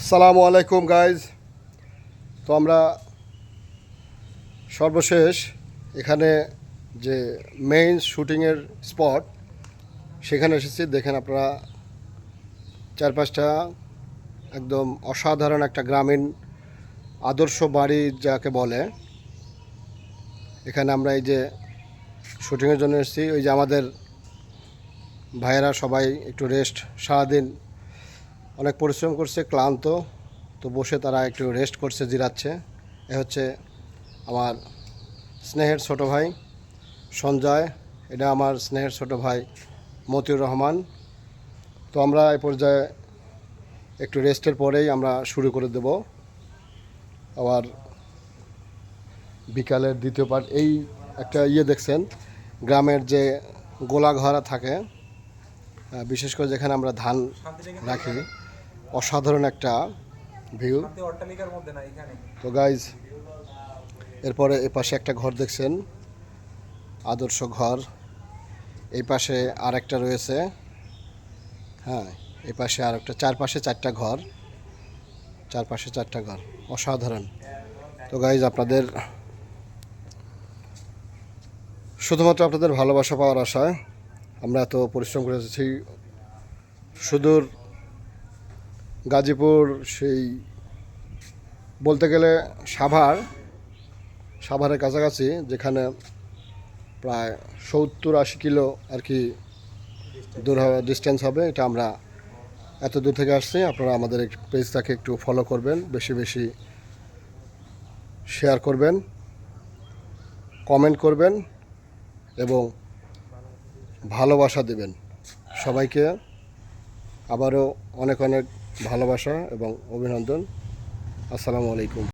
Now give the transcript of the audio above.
আসসালামু আলাইকুম গাইজ তো আমরা সর্বশেষ এখানে যে মেইন শুটিংয়ের স্পট সেখানে এসেছি। দেখেন আপনারা, চারপাশটা একদম অসাধারণ একটা গ্রামীণ আদর্শ বাড়ি যাকে বলে। এখানে আমরা এই যে শুটিংয়ের জন্য এসেছি। ওই যে আমাদের ভাইয়েরা সবাই একটু রেস্ট সারাদিন অনেক পরিশ্রম করছে, ক্লান্ত। তো বসে তারা একটু রেস্ট করছে, জিরাচ্ছে। এ হচ্ছে আমার স্নেহের ছোট ভাই সঞ্জয়। এটা আমার স্নেহের ছোট ভাই মতিউর রহমান। তো আমরা এই পর্যায়ে একটু রেস্টের পরেই আমরা শুরু করে দেব আবার বিকালের দ্বিতীয় পার্ট এই একটা ইয়ে দেখছেন, গ্রামের যে গোলাঘর থাকে বিশেষ করে যেখানে আমরা ধান রাখি অসাধারণ একটা ভিউ তো গাইজ এরপরে এ পাশে একটা ঘর দেখছেন আদর্শ ঘর। এই পাশে আর একটা রয়েছে হ্যাঁ এই পাশে আর একটা চারপাশে চারটা ঘর। চারপাশে চারটা ঘর অসাধারণ। তো গাইজ আপনাদের শুধুমাত্র আপনাদের ভালোবাসা পাওয়ার আশায় আমরা এত পরিশ্রম করেছি। সুদূর গাজীপুর সেই বলতে গেলে সাভার, সাভারের কাছাকাছি, যেখানে প্রায় সত্তর আশি কিলো আর কি দূর ডিস্টেন্স হবে, এটা আমরা এত দূর থেকে আসছি, আপনারা আমাদের পেজটাকে একটু ফলো করবেন, বেশি বেশি শেয়ার করবেন কমেন্ট করবেন এবং ভালোবাসা দেবেন সবাইকে। আবারও অনেক অনেক ভালোবাসা এবং অভিনন্দন। আসসালামু আলাইকুম।